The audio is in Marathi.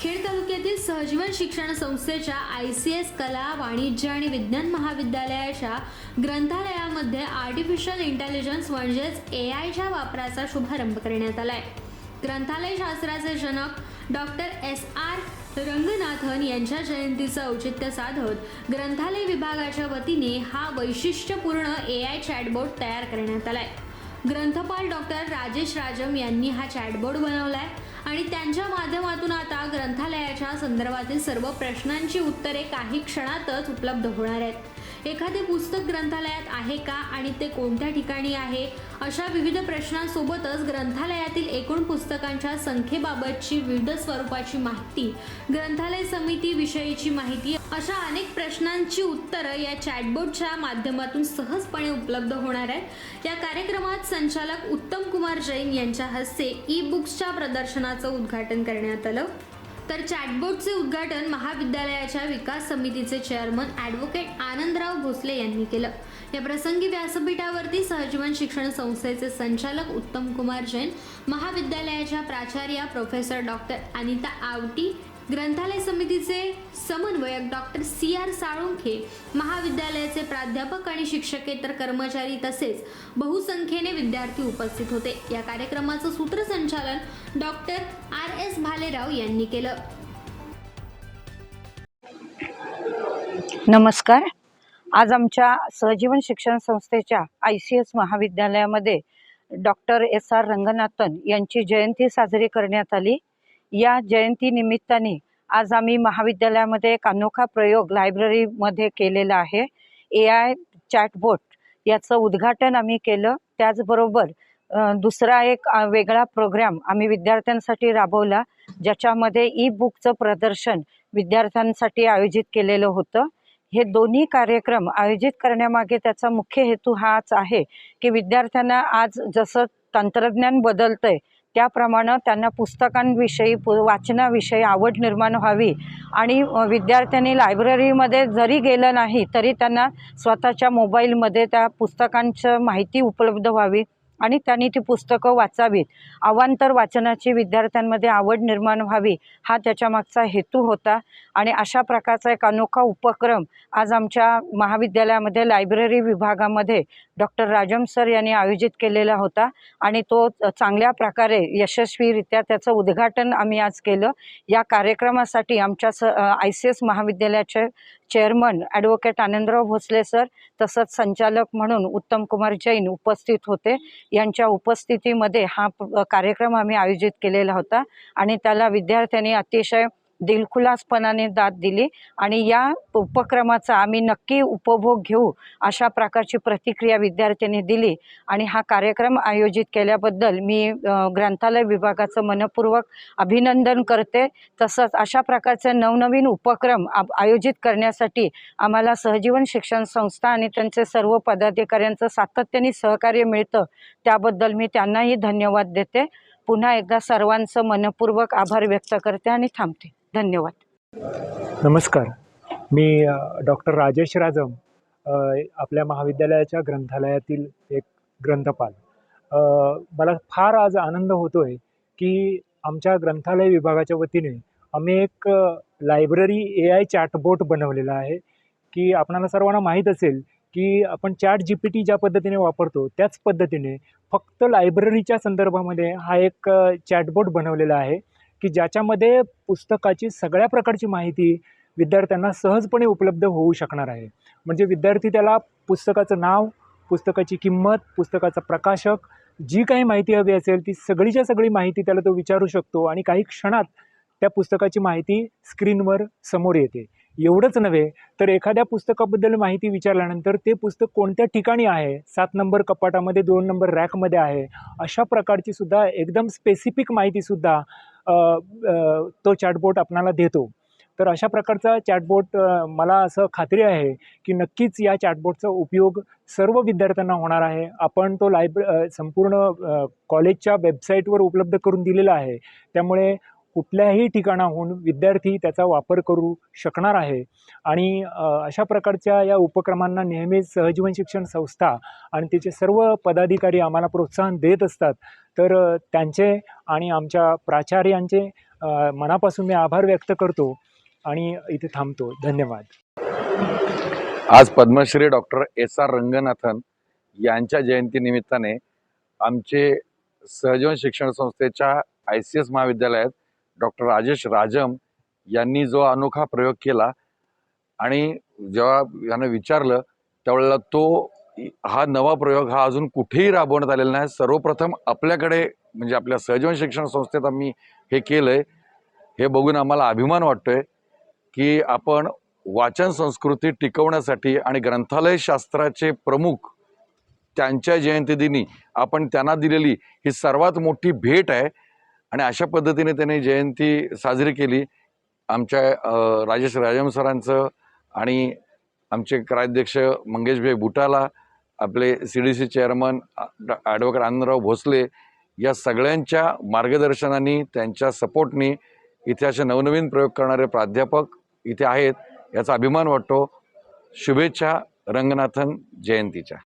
खेड तालुक्यातील सहजीवन शिक्षण संस्थेच्या आय सी एस कला वाणिज्य आणि विज्ञान महाविद्यालयाच्या ग्रंथालयामध्ये आर्टिफिशियल इंटेलिजन्स म्हणजेच ए आयच्या वापराचा शुभारंभ करण्यात आलाय. ग्रंथालय शास्त्राचे जनक डॉक्टर एस आर रंगनाथन यांच्या जयंतीचं औचित्य साधत ग्रंथालय विभागाच्या वतीने हा वैशिष्ट्यपूर्ण ए आय चॅटबोर्ड तयार करण्यात आलाय. ग्रंथपाल डॉक्टर राजेश राजम यांनी हा चॅटबोर्ड बनवलाय. आणि त्यांच्या माध्यमातून आता ग्रंथालयाच्या संदर्भातील सर्व प्रश्नांची उत्तरे काही क्षणातच उपलब्ध होणार आहेत. एखादे पुस्तक ग्रंथालयात आहे का आणि ते कोणत्या ठिकाणी आहे? अशा विविध प्रश्नांसोबतच ग्रंथालयातील एकूण पुस्तकांच्या संख्येबाबतची विविध स्वरूपाची माहिती ग्रंथालय समिती विषयीची माहिती अशा अनेक प्रश्नांची उत्तरं या चॅटबोर्डच्या माध्यमातून सहजपणे उपलब्ध होणार आहेत. या कार्यक्रमात संचालक उत्तम कुमार जैन यांच्या हस्ते ई बुक्सच्या प्रदर्शनाचं उद्घाटन करण्यात आलं. तर चॅटबोर्डचे उद्घाटन महाविद्यालयाच्या विकास समितीचे चेअरमन ॲडव्होकेट आनंदराव भोसले यांनी केलं. या प्रसंगी व्यासपीठावरती सहजीवन शिक्षण संस्थेचे संचालक उत्तम कुमार जैन महाविद्यालयाच्या प्राचार्या प्रोफेसर डॉक्टर अनिता आवटी ग्रंथालय समितीचे समन्वयक डॉक्टर सी आर साळुंखे महाविद्यालयाचे प्राध्यापक आणि शिक्षकेतर कर्मचारी तसेच बहुसंख्येने विद्यार्थी उपस्थित होते. या कार्यक्रमाचं सूत्रसंचालन डॉक्टर आर एस भालेराव यांनी केलं. नमस्कार. आज आमच्या सहजीवन शिक्षण संस्थेच्या आय सी एस महाविद्यालयामध्ये डॉक्टर एस आर रंगनाथन यांची जयंती साजरी करण्यात आली. या जयंतीनिमित्ताने आज आम्ही महाविद्यालयामध्ये एक अनोखा प्रयोग लायब्ररीमध्ये केलेला आहे. ए आय चॅटबोट याचं उद्घाटन आम्ही केलं. त्याचबरोबर दुसरा एक वेगळा प्रोग्राम आम्ही विद्यार्थ्यांसाठी राबवला ज्याच्यामध्ये ई बुकचं प्रदर्शन विद्यार्थ्यांसाठी आयोजित केलेलं होतं. हे दोन्ही कार्यक्रम आयोजित करण्यामागे त्याचा मुख्य हेतू हाच आहे की विद्यार्थ्यांना आज जसं तंत्रज्ञान बदलतंय त्याप्रमाणे त्यांना पुस्तकांविषयी पु वाचनाविषयी आवड निर्माण व्हावी. आणि विद्यार्थ्यांनी लायब्ररीमध्ये जरी गेलं नाही तरी त्यांना स्वतःच्या मोबाईलमध्ये त्या पुस्तकांचं माहिती उपलब्ध व्हावी. आणि त्यांनी ती पुस्तकं वाचावीत. अवांतर वाचनाची विद्यार्थ्यांमध्ये आवड निर्माण व्हावी हा त्याच्यामागचा हेतू होता. आणि अशा प्रकारचा एक अनोखा उपक्रम आज आमच्या महाविद्यालयामध्ये लायब्ररी विभागामध्ये डॉक्टर राजम सर यांनी आयोजित केलेला होता. आणि तो चांगल्या प्रकारे यशस्वीरित्या त्याचं उद्घाटन आम्ही आज केलं. या कार्यक्रमासाठी आमच्या स आय सी एस महाविद्यालयाचे chairman advocate Anandrao Bhosale sir तसंच संचालक म्हणून उत्तम कुमार जैन उपस्थित होते. यांच्या उपस्थितीमध्ये हा प- कार्यक्रम आम्ही आयोजित केलेला होता आणि त्याला विद्यार्थ्यांनी अतिशय दिलखुलासपणाने दाद दिली आणि या उपक्रमाचा आम्ही नक्की उपभोग घेऊ अशा प्रकारची प्रतिक्रिया विद्यार्थ्यांनी दिली. आणि हा कार्यक्रम आयोजित केल्याबद्दल मी ग्रंथालय विभागाचं मनपूर्वक अभिनंदन करते. तसंच अशा प्रकारचे नवनवीन उपक्रम आयोजित करण्यासाठी आम्हाला सहजीवन शिक्षण संस्था आणि त्यांचे सर्व पदाधिकाऱ्यांचं सातत्याने सहकार्य मिळतं. त्याबद्दल मी त्यांनाही धन्यवाद देते. पुन्हा एकदा सर्वांचं मनपूर्वक आभार व्यक्त करते आणि थांबते. धन्यवाद. नमस्कार. मी डॉक्टर राजेश राजम आपल्या महाविद्यालयाच्या ग्रंथालयातील एक ग्रंथपाल. मला फार आज आनंद होतो आहे की आमच्या ग्रंथालय विभागाच्या वतीने आम्ही एक लायब्ररी ए आय चॅटबोट बनवलेला आहे की आपणाला सर्वांना माहीत असेल की आपण चॅट जी पी टी ज्या पद्धतीने वापरतो त्याच पद्धतीने फक्त लायब्ररीच्या संदर्भामध्ये हा एक चॅटबोट बनवलेला आहे. की ज्याच्यामध्ये पुस्तकाची सगळ्या प्रकारची माहिती विद्यार्थ्यांना सहजपणे उपलब्ध होऊ शकणार आहे. म्हणजे विद्यार्थी त्याला पुस्तकाचं नाव पुस्तकाची किंमत पुस्तकाचा प्रकाशक जी काही माहिती हवी असेल ती सगळीच्या सगळी माहिती त्याला तो विचारू शकतो आणि काही क्षणात त्या पुस्तकाची माहिती स्क्रीनवर समोर येते. एवढंच नव्हे तर एखाद्या पुस्तकाबद्दल माहिती विचारल्यानंतर ते पुस्तक कोणत्या ठिकाणी आहे? सात नंबर कपाटामध्ये दोन नंबर रॅकमध्ये आहे. अशा प्रकारची सुद्धा एकदम स्पेसिफिक माहितीसुद्धा तो चॅटबोट आपणाला देतो. तर अशा प्रकारचा चॅटबोट मला असं खात्री आहे की नक्कीच या चॅटबोटचा उपयोग सर्व विद्यार्थ्यांना होणार आहे. आपण तो लायब्र संपूर्ण कॉलेजच्या वेबसाईटवर उपलब्ध करून दिलेला आहे. त्यामुळे कुठल्याही ठिकाणाहून विद्यार्थी त्याचा वापर करू शकणार आहे. आणि अशा प्रकारच्या या उपक्रमांना नेहमीच सहजीवन शिक्षण संस्था आणि तिचे सर्व पदाधिकारी आम्हाला प्रोत्साहन देत असतात. तर त्यांचे आणि आमच्या प्राचार्यांचे मनापासून मी आभार व्यक्त करतो आणि इथे थांबतो. धन्यवाद. आज Padmashri doctor S R Ranganathan यांच्या जयंतीनिमित्ताने आमचे सहजीवन शिक्षण संस्थेच्या आय सी एस महाविद्यालयात डॉक्टर राजेश राजम यांनी जो अनोखा प्रयोग केला आणि जेव्हा यानं विचारलं त्यावेळेला तो हा नवा प्रयोग हा अजून कुठेही राबवण्यात आलेला नाही. सर्वप्रथम आपल्याकडे म्हणजे आपल्या सहजीवन शिक्षण संस्थेत आम्ही हे केलं आहे हे बघून आम्हाला अभिमान वाटतोय की आपण वाचन संस्कृती टिकवण्यासाठी आणि ग्रंथालय शास्त्राचे प्रमुख त्यांच्या जयंतीदिनी आपण त्यांना दिलेली ही सर्वात मोठी भेट आहे. आणि अशा पद्धतीने त्यांनी जयंती साजरी केली. आमच्या राजेश राजम सरांचं आणि आमचे कार्याध्यक्ष मंगेशभाई बुटाला आपले C D C chairman advocate Anandrao Bhosale या सगळ्यांच्या मार्गदर्शनाने त्यांच्या सपोर्टनी इथे असे नवनवीन प्रयोग करणारे प्राध्यापक इथे आहेत याचा अभिमान वाटतो. शुभेच्छा रंगनाथन जयंतीच्या.